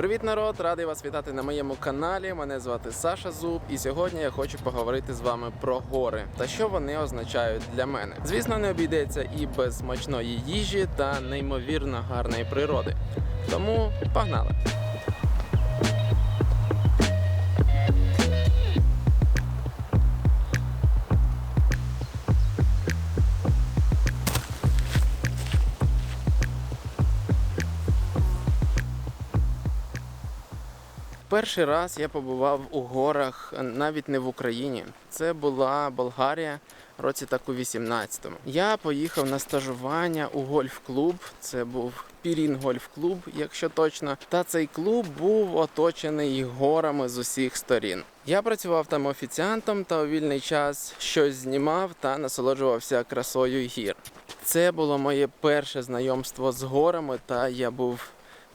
Привіт, народ! Радий вас вітати на моєму каналі. Мене звати Саша Зуб, і сьогодні я хочу поговорити з вами про гори та що вони означають для мене. Звісно, не обійдеться і без смачної їжі та неймовірно гарної природи. Тому погнали! Перший раз я побував у горах навіть не в Україні. Це була Болгарія, році так у 18-му. Я поїхав на стажування у гольф-клуб. Це був Пірін гольф-клуб, якщо точно. Та цей клуб був оточений горами з усіх сторін. Я працював там офіціантом та у вільний час щось знімав та насолоджувався красою гір. Це було моє перше знайомство з горами, та я був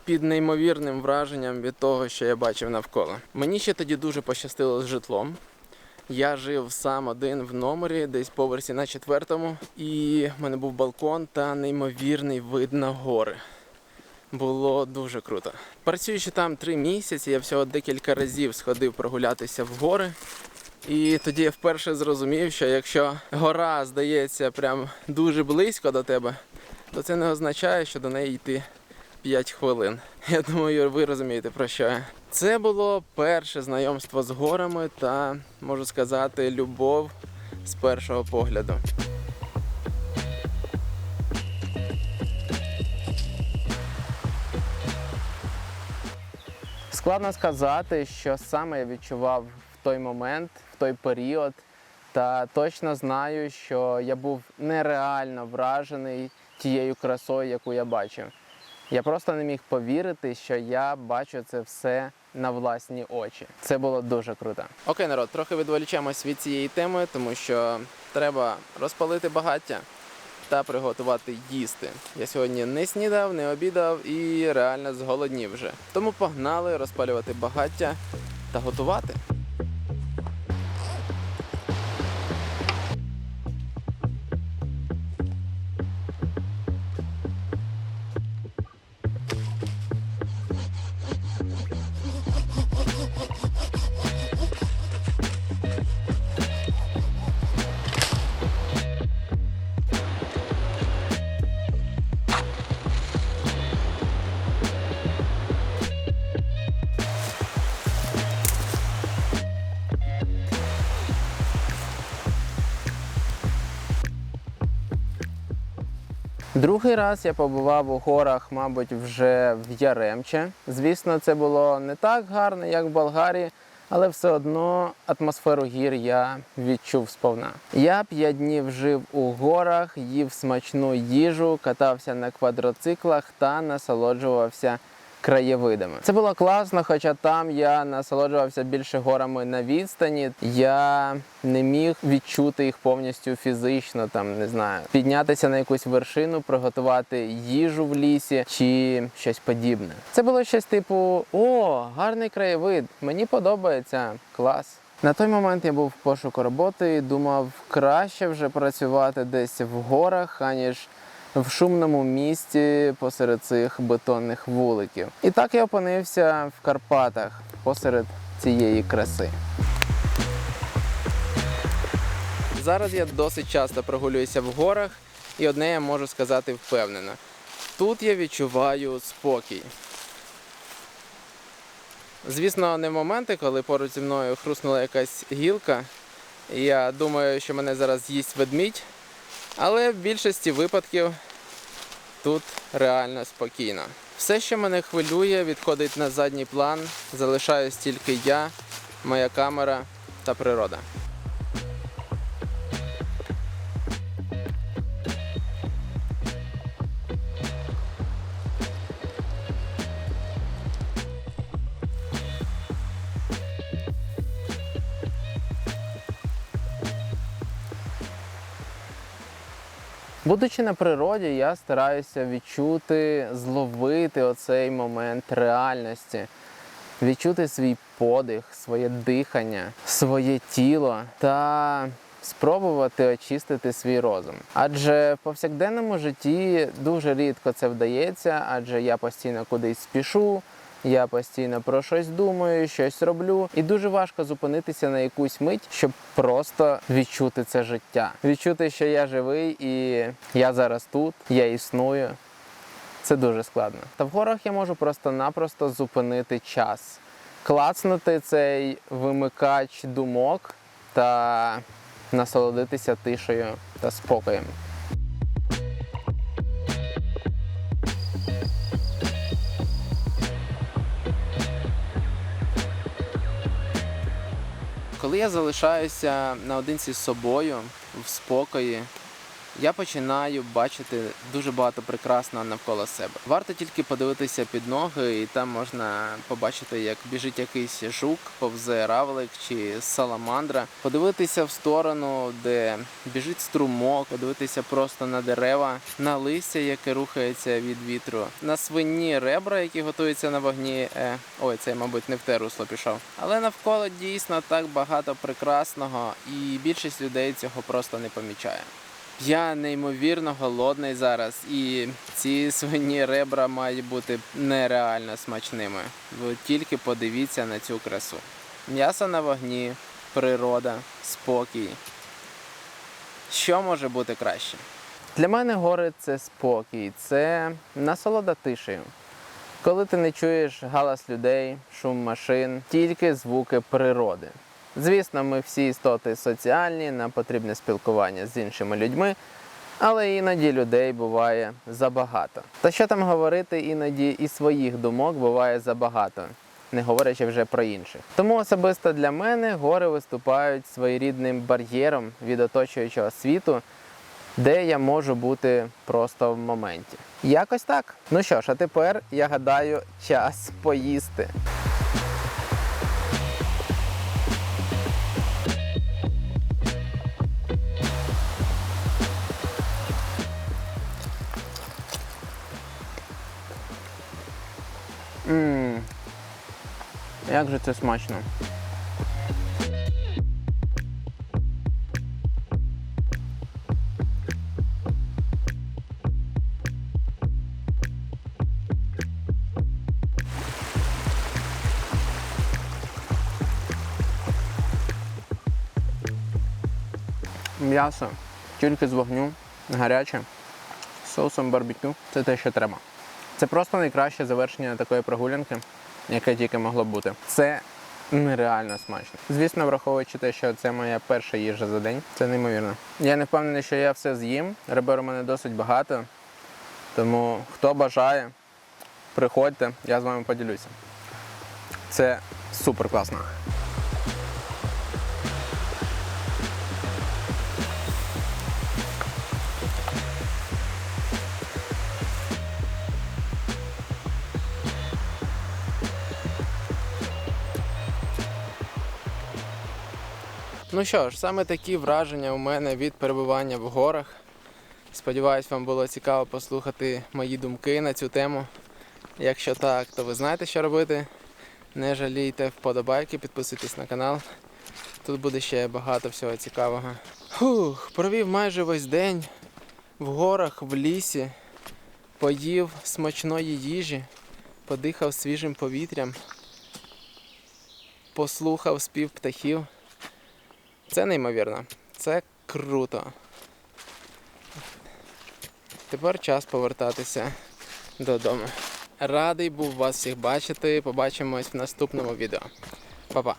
під неймовірним враженням від того, що я бачив навколо. Мені ще тоді дуже пощастило з житлом. Я жив сам один в номері, десь поверсі на четвертому, і в мене був балкон та неймовірний вид на гори. Було дуже круто. Працюючи там три місяці, я всього декілька разів сходив прогулятися в гори. І тоді я вперше зрозумів, що якщо гора здається прям дуже близько до тебе, то це не означає, що до неї йти 5 хвилин. Я думаю, ви розумієте про що я. Це було перше знайомство з горами та можу сказати, любов з першого погляду. Складно сказати, що саме я відчував в той момент, в той період. Та точно знаю, що я був нереально вражений тією красою, яку я бачив. Я просто не міг повірити, що я бачу це все на власні очі. Це було дуже круто. Окей, народ, трохи відволічемось від цієї теми, тому що треба розпалити багаття та приготувати їсти. Я сьогодні не снідав, не обідав і реально зголоднів вже. Тому погнали розпалювати багаття та готувати. Другий раз я побував у горах, мабуть, вже в Яремче. Звісно, це було не так гарно, як в Болгарії, але все одно атмосферу гір я відчув сповна. Я п'ять днів жив у горах, їв смачну їжу, катався на квадроциклах та насолоджувався краєвидами. Це було класно, хоча там я насолоджувався більше горами на відстані. Я не міг відчути їх повністю фізично, там не знаю, піднятися на якусь вершину, приготувати їжу в лісі чи щось подібне. Це було щось типу: о, гарний краєвид, мені подобається, клас. На той момент я був в пошуку роботи і думав, краще вже працювати десь в горах, аніж в шумному місті посеред цих бетонних вуликів. І так я опинився в Карпатах посеред цієї краси. Зараз я досить часто прогулююся в горах, і одне я можу сказати впевнено. Тут я відчуваю спокій. Звісно, не моменти, коли поруч зі мною хруснула якась гілка. Я думаю, що мене зараз з'їсть ведмідь. Але в більшості випадків тут реально спокійно. Все, що мене хвилює, відходить на задній план. Залишаюсь тільки я, моя камера та природа. Будучи на природі, я стараюся відчути, зловити оцей момент реальності, відчути свій подих, своє дихання, своє тіло та спробувати очистити свій розум. Адже в повсякденному житті дуже рідко це вдається, адже я постійно кудись спішу, Я постійно про щось думаю, щось роблю, і дуже важко зупинитися на якусь мить, щоб просто відчути це життя. Відчути, що я живий і я зараз тут, я існую. Це дуже складно. Та в горах я можу просто-напросто зупинити час, клацнути цей вимикач думок та насолодитися тишею та спокоєм. Коли я залишаюся наодинці з собою в спокої, я починаю бачити дуже багато прекрасного навколо себе. Варто тільки подивитися під ноги, і там можна побачити, як біжить якийсь жук, повзе равлик чи саламандра. Подивитися в сторону, де біжить струмок, подивитися просто на дерева, на листя, яке рухається від вітру, на свині ребра, які готуються на вогні. Е, ой, це, мабуть, не в те русло пішов. Але навколо дійсно так багато прекрасного, і більшість людей цього просто не помічає. Я неймовірно голодний зараз, і ці свині ребра мають бути нереально смачними. Ви тільки подивіться на цю красу. М'ясо на вогні, природа, спокій. Що може бути краще? Для мене гори це спокій, це насолода тишею. Коли ти не чуєш галас людей, шум машин, тільки звуки природи. Звісно, ми всі істоти соціальні, нам потрібне спілкування з іншими людьми, але іноді людей буває забагато. Та що там говорити, іноді і своїх думок буває забагато, не говорячи вже про інших. Тому особисто для мене гори виступають своєрідним бар'єром від оточуючого світу, де я можу бути просто в моменті. Якось так. Ну що ж, а тепер я гадаю, час поїсти. Як же це смачно. М'ясо тільки з вогню, гаряче, з соусом барбекю. Це те, що треба. Це просто найкраще завершення такої прогулянки, яке тільки могло бути. Це нереально смачно. Звісно, враховуючи те, що це моя перша їжа за день, це неймовірно. Я не впевнений, що я все з'їм. Ребер у мене досить багато. Тому хто бажає, приходьте, я з вами поділюся. Це супер класно. Ну що ж, саме такі враження у мене від перебування в горах. Сподіваюсь, вам було цікаво послухати мої думки на цю тему. Якщо так, то ви знаєте, що робити. Не жалійте вподобайки, підписуйтесь на канал. Тут буде ще багато всього цікавого. Фух, провів майже весь день в горах, в лісі, поїв смачної їжі, подихав свіжим повітрям, послухав спів птахів. Це неймовірно. Це круто. Тепер час повертатися додому. Радий був вас всіх бачити. Побачимось в наступному відео. Па-па.